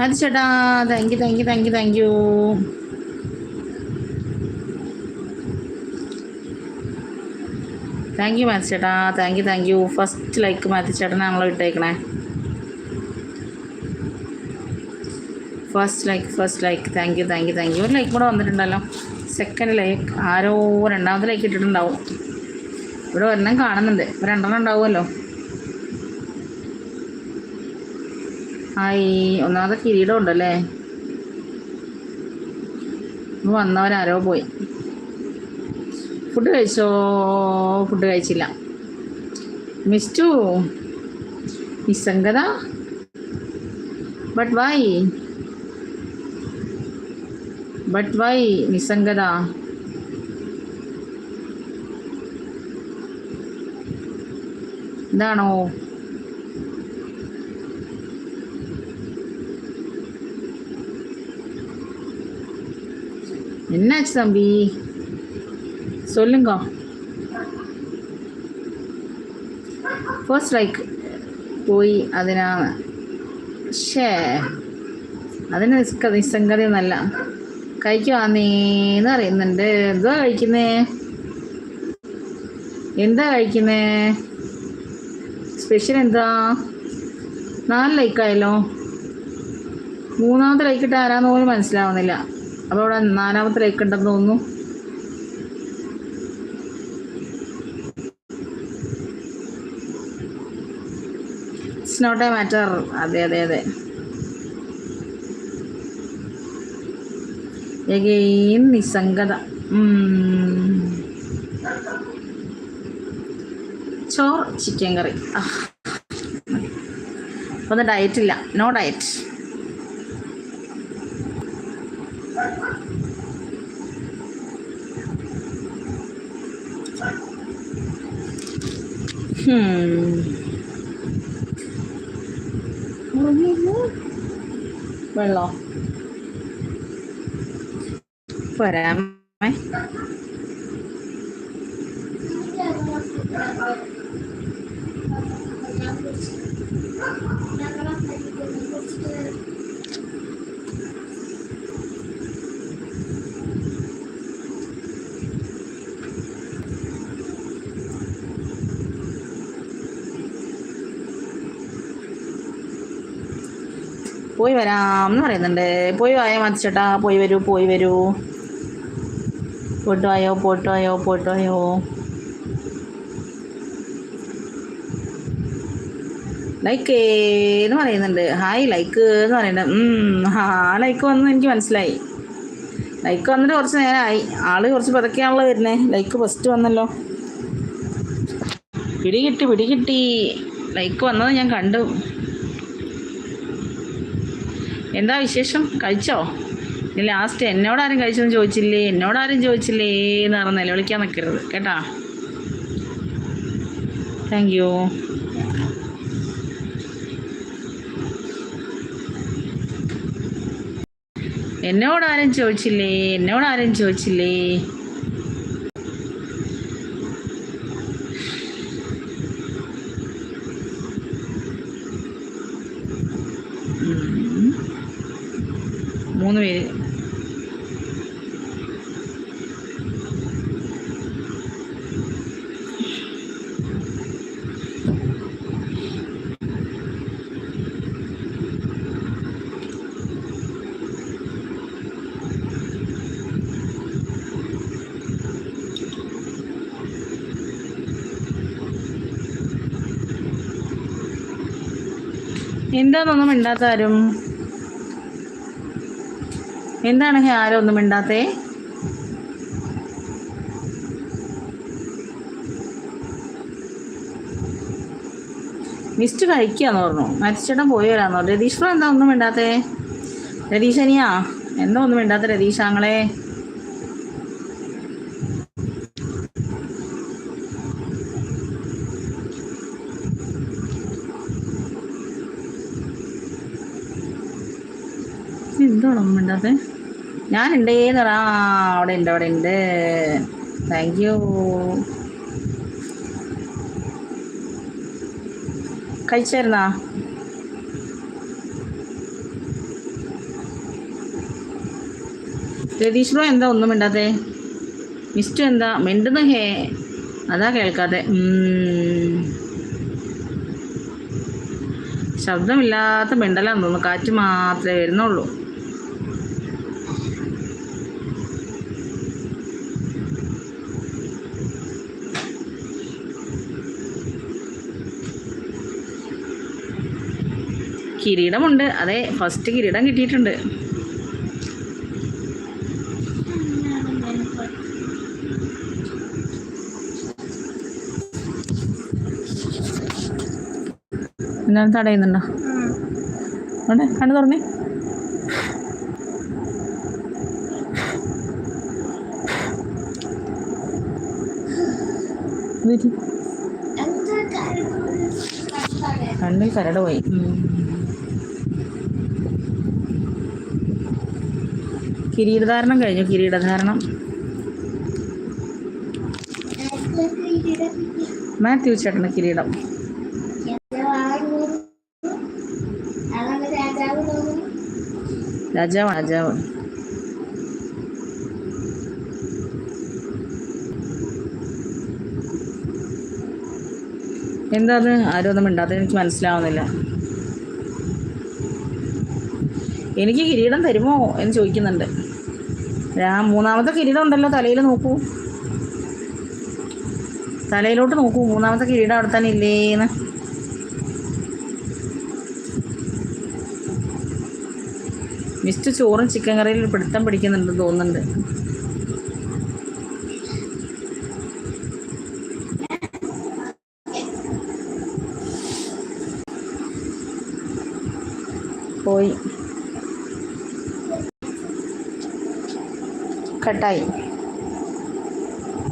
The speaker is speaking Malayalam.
മതി ചേട്ടാ thank you thank you thank you thank you thank you Mathew ചേട്ടാ thank you thank you first like Mathew ചേട്ടനാണല്ലോ ഇട്ടേക്കണേ first like first like thank you thank you thank you ഒരു ലൈക്ക് കൂടെ വന്നിട്ടുണ്ടല്ലോ. സെക്കൻഡ് ലൈക്ക് ആരോ രണ്ടാമത്തെ ലൈക്ക് ഇട്ടിട്ടുണ്ടാവും. ഇവിടെ ഒരെണ്ണം കാണുന്നുണ്ട്. രണ്ടെണ്ണം ഉണ്ടാവുമല്ലോ. ഹായ്. ഒന്നാമത്തെ കിരീടം ഉണ്ടല്ലേ വന്നവരാരോ പോയി. ഫുഡ് കഴിച്ചോ? ഫുഡ് കഴിച്ചില്ല. മിസ്റ്റു നിസ്സംഗത ബട്ട് വൈ ബട്ട് വൈ നിസ്സംഗത ഇതാണോ? என்னாச்சு தம்பி சொல்லுங்க ഫസ്റ്റ് ലൈക്ക് പോയി അതിനാണ് ഷേ അതിന് നിസ്ക നിസ്സംഗതി ഒന്നല്ല കഴിക്കുവാന്നേന്ന് അറിയുന്നുണ്ട് എന്താ കഴിക്കുന്നേ എന്താ കഴിക്കുന്നേ സ്പെഷ്യൽ എന്താ നാല് ലൈക്കായല്ലോ മൂന്നാമത്തെ ലൈക്ക് ഇട്ട് ആരാന്ന് പോലും മനസ്സിലാവുന്നില്ല അപ്പോൾ അവിടെ നാലാമത്തെ ലൈക്ക് ഉണ്ടെന്ന് തോന്നുന്നു. ഇറ്റ്സ് നോട്ട് എ മാറ്റർ അതെ അതെ അതെ. എഗെയിൻ നിസ്സംഗത. ചോർ ചിക്കൻ കറി അപ്പോൾ നോ ഡയറ്റ് ഇല്ല നോ ഡയറ്റ് വെള്ളോ വരാമേ പോയി വരാം എന്ന് പറയുന്നുണ്ട്. പോയി വായോ മതിച്ചേട്ടാ പോയി വരൂ പോയി വരൂ. പോയിട്ട് വായോ പോയിട്ട് വായോ പോയിട്ട് വായോ. ലൈക്ക് എന്ന് പറയുന്നുണ്ട്. ഹായ് ലൈക്ക് എന്ന് പറയുന്നുണ്ട്. ആ ലൈക്ക് വന്നു എനിക്ക് മനസ്സിലായി. ലൈക്ക് വന്നിട്ട് കുറച്ച് നേരമായി ആൾ കുറച്ച് പതുക്കെയാണല്ലോ വരുന്നത് ലൈക്ക് ഫസ്റ്റ് വന്നല്ലോ. പിടികിട്ടി പിടികിട്ടി. പിടി കിട്ടി ലൈക്ക് വന്നത് ഞാൻ കണ്ടു. എന്താ വിശേഷം? കഴിച്ചോ? ലാസ്റ്റ് എന്നോടാരും കഴിച്ചെന്ന് ചോദിച്ചില്ലേ? എന്നോടാരും ചോദിച്ചില്ലേ എന്ന് പറഞ്ഞ് നിലവിളിക്കാൻ നിൽക്കരുത് കേട്ടാ? താങ്ക് യു എന്നോടാരും ചോദിച്ചില്ലേ? എന്നോടാരും ചോദിച്ചില്ലേ? എന്താണെന്നൊന്നും മിണ്ടാത്ത ആരും എന്താണ് ഹേ ആരും ഒന്നും മിണ്ടാത്തേ? മിസ്റ്റ് കഴിക്കാന്ന് പറഞ്ഞു. മരിച്ചേട്ടൻ പോയി വരാന്ന് പറഞ്ഞു. രതീഷ് എന്താ ഒന്നും മിണ്ടാത്തേ? രതീഷനിയാ എന്താ ഒന്നും മിണ്ടാത്ത രതീഷ് എന്താണ് ഒന്നും ഉണ്ടാത്തേ ഞാൻ പറ ആ അവിടെ ഉണ്ട് അവിടെ ഉണ്ട് താങ്ക് യു കഴിച്ചായിരുന്നാ? രതീഷ് എന്താ ഒന്നും മിണ്ടാത്തെ? മിസ്റ്റു എന്താ? മിണ്ടുന്ന ഹേ. അതാ കേൾക്കാതെ. ശബ്ദമില്ലാത്ത മിണ്ടലാന്ന് തോന്നുന്നു. കാറ്റ് മാത്രമേ വരുന്നുള്ളൂ. കിരീടമുണ്ട്. അതെ ഫസ്റ്റ് കിരീടം കിട്ടിയിട്ടുണ്ട്. എന്നാലും തടയുന്നുണ്ടോ അവിടെ കണ്ണു തുറന്നേ. പറ്റി? കണ്ണിൽ കരട് പോയി. കിരീടധാരണം കഴിഞ്ഞു കിരീടധാരണം. മാത്യു ചേട്ടന് കിരീടം. രാജാവ് രാജാവ്. എന്താ അത് ആരും ഒന്നും എനിക്ക് മനസ്സിലാവുന്നില്ല. എനിക്ക് കിരീടം തരുമോ എന്ന് ചോദിക്കുന്നുണ്ട്. ആ മൂന്നാമത്തെ കിരീടം ഉണ്ടല്ലോ തലയിൽ നോക്കൂ. തലയിലോട്ട് നോക്കൂ മൂന്നാമത്തെ കിരീടം അവിടെ തന്നെ ഇല്ലേന്ന്. മിസ്റ്റ് ചോറും ചിക്കൻ കറിയിൽ പിടുത്തം പിടിക്കുന്നുണ്ട് തോന്നുന്നുണ്ട്. പോയി. കട്ടായി.